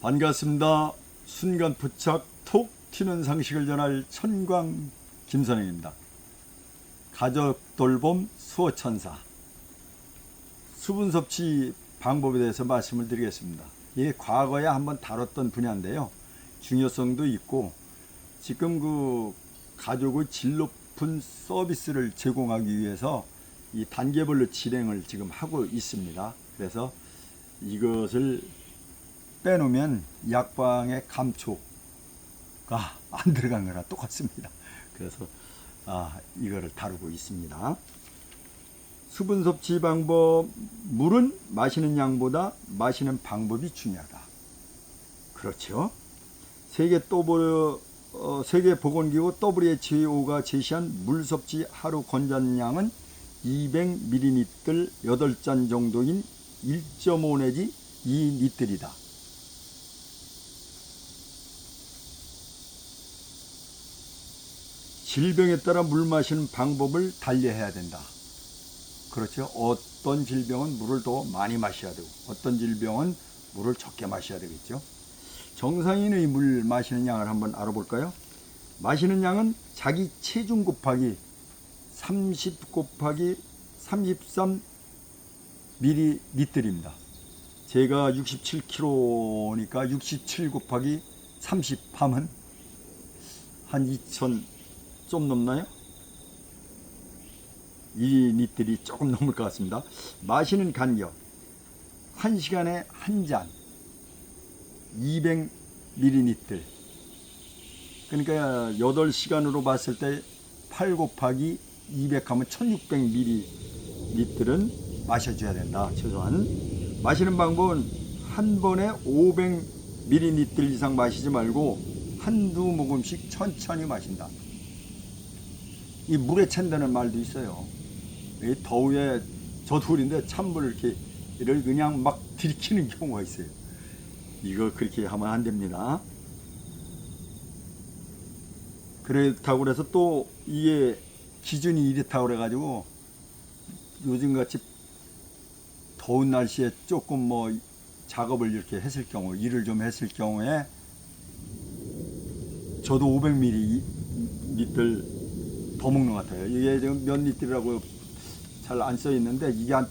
반갑습니다. 순간 부착 톡 튀는 상식을 전할 천광 김선영입니다. 가족 돌봄 수호천사 수분 섭취 방법에 대해서 말씀을 드리겠습니다. 이게 과거에 한번 다뤘던 분야인데요. 중요성도 있고 지금 그 가족의 질 높은 서비스를 제공하기 위해서 이 단계별로 진행을 지금 하고 있습니다. 그래서 이것을 빼놓으면 약방의 감초가 안 들어간 거나 똑같습니다. 그래서 아, 이거를 다루고 있습니다. 수분 섭취 방법, 물은 마시는 양보다 마시는 방법이 중요하다. 그렇죠. 세계 또보 어, 세계 보건기구 WHO가 제시한 물 섭취 하루 권장량은 200ml 8잔 정도인 1.5 내지 2리터이다. 질병에 따라 물 마시는 방법을 달리해야 된다. 그렇죠. 어떤 질병은 물을 더 많이 마셔야 되고, 어떤 질병은 물을 적게 마셔야 되겠죠. 정상인의 물 마시는 양을 한번 알아볼까요? 마시는 양은 자기 체중 곱하기 30 곱하기 33 밀리리터입니다. 제가 67kg니까 67 곱하기 30 하면 한 2천 좀 넘나요? 2리터이 조금 넘을 것 같습니다. 마시는 간격 1시간에 한 잔. 200ml 그러니까 8시간으로 봤을 때 8 곱하기 200 하면 1600ml는 마셔줘야 된다. 최소한. 마시는 방법은 한 번에 500ml 이상 마시지 말고 한두 모금씩 천천히 마신다 이 물에 챈다는 말도 있어요 이 더위에 저도 그런데 찬물을 이렇게 이를 그냥 막 들이키는 경우가 있어요 이거 그렇게 하면 안 됩니다. 그렇다고 그래서 또 이게 기준이 이렇다고 그래가지고 요즘 같이 더운 날씨에 조금 뭐 작업을 이렇게 했을 경우 일을 좀 했을 경우에 저도 500ml 더 먹는 것 같아요. 이게 지금 몇 리터라고 잘 안 써 있는데 이게 한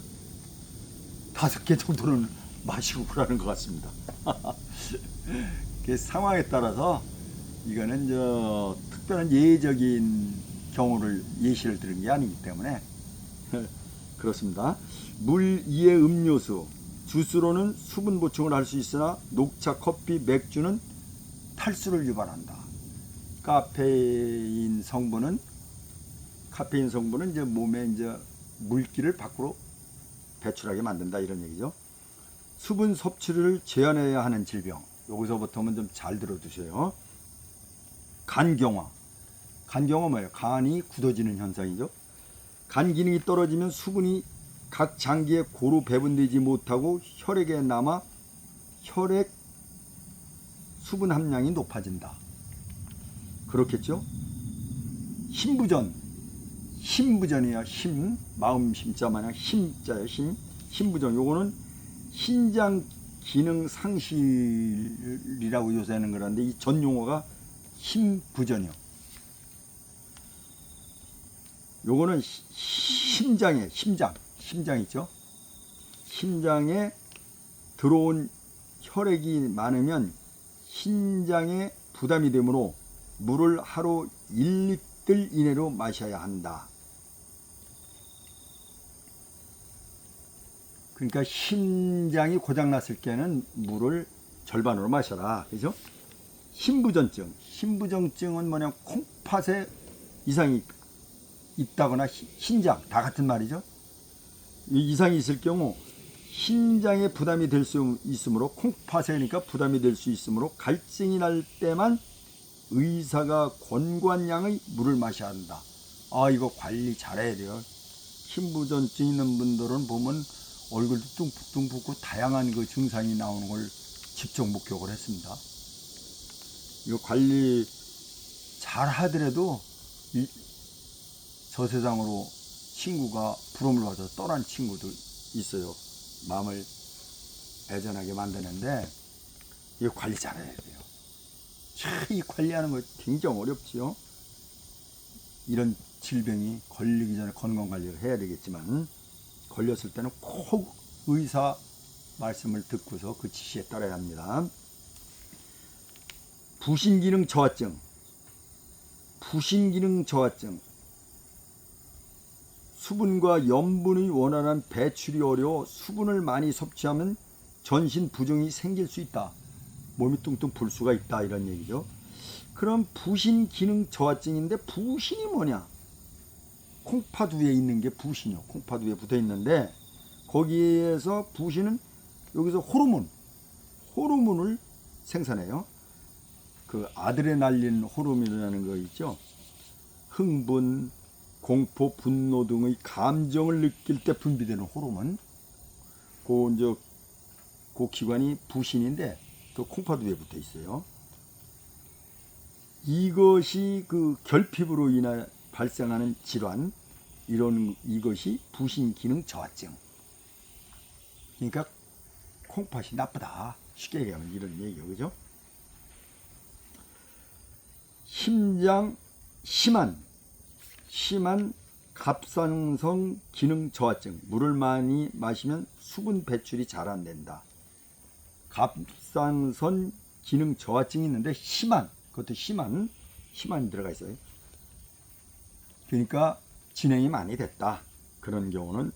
다섯 개 정도는 마시고 그러는 것 같습니다. 그 상황에 따라서 이거는 저 특별한 예적인 경우를 예시를 들은 게 아니기 때문에 그렇습니다. 물 이외 음료수, 주스로는 수분 보충을 할 수 있으나 녹차, 커피, 맥주는 탈수를 유발한다. 카페인 성분은 카페인 성분은 이제 몸에 이제 물기를 밖으로 배출하게 만든다 이런 얘기죠. 수분 섭취를 제한해야 하는 질병. 여기서부터는 좀 잘 들어두세요. 간경화. 간경화 뭐예요? 간이 굳어지는 현상이죠. 간 기능이 떨어지면 수분이 각 장기에 고루 배분되지 못하고 혈액에 남아 혈액 수분 함량이 높아진다. 그렇겠죠? 힘부전. 힘부전이야. 힘. 마음 심자 마냥 힘자예요. 힘. 힘부전. 요거는 신장 기능 상실이라고 요새는 그러는데 이 전 용어가 힘부전이요. 요거는 시- 심장에 심장 심장 있죠. 심장에 들어온 혈액이 많으면 신장에 부담이 되므로 물을 하루 1 리터 이내로 마셔야 한다. 그러니까 심장이 고장 났을 때는 물을 절반으로 마셔라. 그죠? 심부전증. 심부전증은 뭐냐 콩팥에 이상이 있다거나 히- 신장 다 같은 말이죠. 이 이상이 있을 경우 신장에 부담이 될 수 있으므로 콩팥에니까 부담이 될 수 있으므로 갈증이 날 때만 의사가 권고한 양의 물을 마셔야 한다. 아 이거 관리 잘해야 돼요. 심부전증 있는 분들은 보면 얼굴도 뚱뚱 붓고 다양한 그 증상이 나오는 걸 직접 목격을 했습니다. 이거 관리 잘 하더라도 이, 저 세상으로 친구가 부름을 받아 떠난 친구도 있어요. 마음을 애전하게 만드는데 이 관리 잘해야 돼요. 참이 관리하는 거 굉장히 어렵지요. 이런 질병이 걸리기 전에 건강 관리를 해야 되겠지만 걸렸을 때는 꼭 의사 말씀을 듣고서 그 지시에 따라야 합니다. 부신기능 저하증, 부신기능 저하증, 수분과 염분의 원활한 배출이 어려워 수분을 많이 섭취하면 전신 부종이 생길 수 있다. 몸이 뚱뚱 불 수가 있다 이런 얘기죠. 그럼 부신 기능 저하증인데 부신이 뭐냐? 콩팥 위에 있는 게 부신이요. 콩팥 위에 붙어 있는데 거기에서 부신은 여기서 호르몬, 호르몬을 생산해요. 그 아드레날린 호르몬이라는 거 있죠. 흥분, 공포, 분노 등의 감정을 느낄 때 분비되는 호르몬. 그 이제 그 기관이 부신인데 그 콩팥 위에 붙어 있어요. 이것이 그 결핍으로 인해 발생하는 질환 이런 이것이 부신 기능 저하증. 그러니까 콩팥이 나쁘다. 쉽게 얘기하면 이런 얘기죠. 그죠? 심장 심한 심한 갑상선 기능 저하증. 물을 많이 마시면 수분 배출이 잘 안 된다. 갑상선 기능 저하증이 있는데 심한 그것도 심한 심한 들어가 있어요. 그러니까 진행이 많이 됐다. 그런 경우는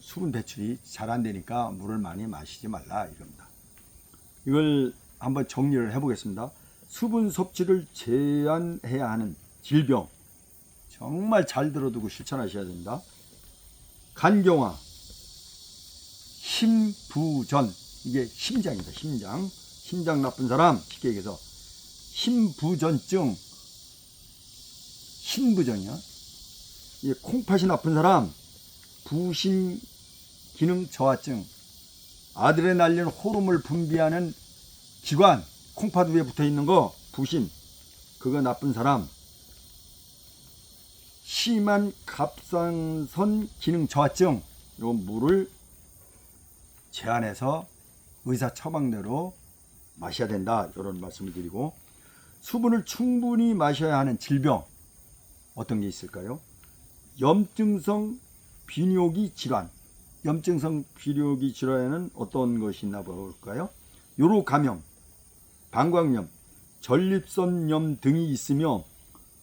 수분 배출이 잘 안 되니까 물을 많이 마시지 말라 이겁니다. 이걸 한번 정리를 해보겠습니다. 수분 섭취를 제한해야 하는 질병 정말 잘 들어두고 실천하셔야 됩니다. 간경화, 심부전 이게 심장이다. 심장, 심장 나쁜 사람 쉽게 얘기해서. 심부전증, 심부전이야. 이 콩팥이 나쁜 사람, 부신 기능 저하증, 아드레날린 호르몬을 분비하는 기관, 콩팥 위에 붙어 있는 거, 부신, 그거 나쁜 사람, 심한 갑상선 기능 저하증, 요 물을 제한해서 의사 처방대로 마셔야 된다. 이런 말씀을 드리고, 수분을 충분히 마셔야 하는 질병, 어떤 게 있을까요? 염증성 비뇨기 질환. 염증성 비뇨기 질환에는 어떤 것이 있나 볼까요? 요로 감염, 방광염, 전립선염 등이 있으며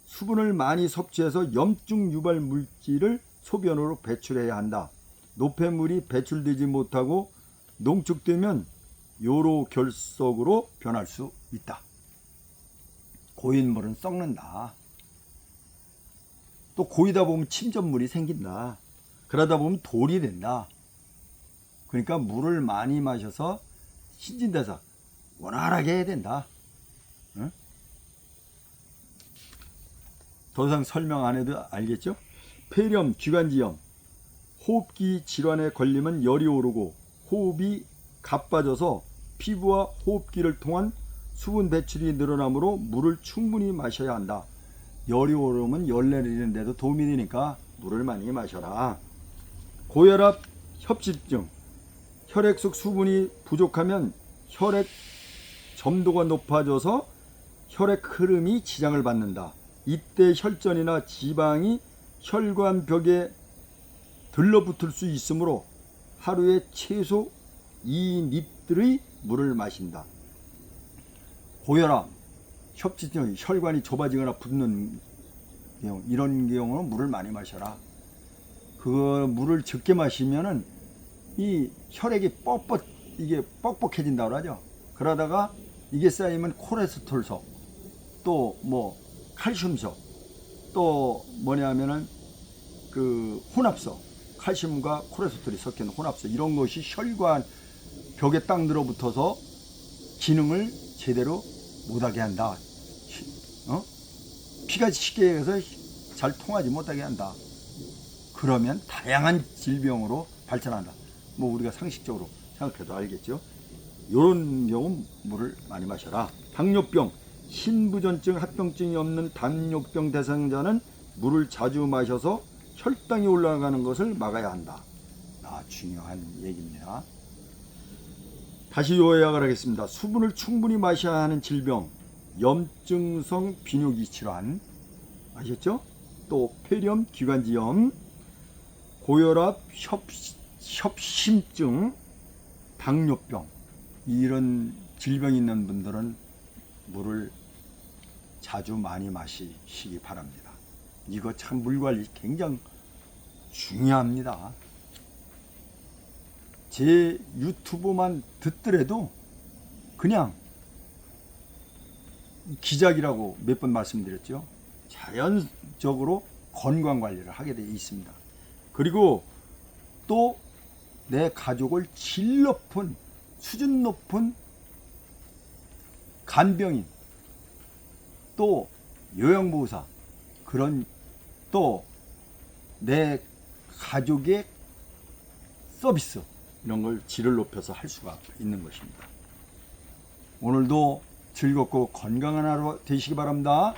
수분을 많이 섭취해서 염증 유발 물질을 소변으로 배출해야 한다. 노폐물이 배출되지 못하고 농축되면 요로 결석으로 변할 수 있다. 고인물은 썩는다. 또 고이다 보면 침전물이 생긴다. 그러다 보면 돌이 된다. 그러니까 물을 많이 마셔서 신진대사 원활하게 해야 된다. 응? 더 이상 설명 안 해도 알겠죠? 폐렴, 기관지염, 호흡기 질환에 걸리면 열이 오르고 호흡이 가빠져서 피부와 호흡기를 통한 수분 배출이 늘어나므로 물을 충분히 마셔야 한다. 열이 오르면 열 내리는데도 도움이 되니까 물을 많이 마셔라. 고혈압, 협심증, 혈액 속 수분이 부족하면 혈액 점도가 높아져서 혈액 흐름이 지장을 받는다. 이때 혈전이나 지방이 혈관벽에 들러붙을 수 있으므로 하루에 최소 2리터의 물을 마신다. 고혈압, 협지증, 혈관이 좁아지거나 붓는 경우, 이런 경우는 물을 많이 마셔라. 그 물을 적게 마시면은 이 혈액이 뻑뻑 이게 뻑뻑해진다고 하죠. 그러다가 이게 쌓이면 콜레스테롤석, 또뭐 칼슘석, 또 뭐냐면은 그 혼합석, 칼슘과 섞여 있는 혼합석 이런 것이 혈관 벽에 딱 늘어붙어서 기능을 제대로 못하게 한다. 어? 피가 쉽게 해서 잘 통하지 못하게 한다. 그러면 다양한 질병으로 발전한다. 뭐 우리가 상식적으로 생각해도 알겠죠. 이런 경우 물을 많이 마셔라. 당뇨병, 신부전증, 합병증이 없는 당뇨병 대상자는 물을 자주 마셔서 혈당이 올라가는 것을 막아야 한다. 아, 중요한 얘기입니다. 다시 요약을 하겠습니다. 수분을 충분히 마셔야 하는 질병, 염증성 비뇨기 질환, 아셨죠? 또 폐렴, 기관지염, 고혈압, 협, 협심증, 당뇨병 이런 질병이 있는 분들은 물을 자주 많이 마시기 바랍니다. 이거 참 물 관리 굉장히 중요합니다. 제 유튜브만 듣더라도 그냥 기작이라고 몇 번 말씀드렸죠. 자연적으로 건강 관리를 하게 되어 있습니다. 그리고 또 내 가족을 질 높은 수준 높은 간병인 또 요양보호사 그런 또 내 가족의 서비스 이런 걸 질을 높여서 할 수가 있는 것입니다. 오늘도 즐겁고 건강한 하루 되시기 바랍니다.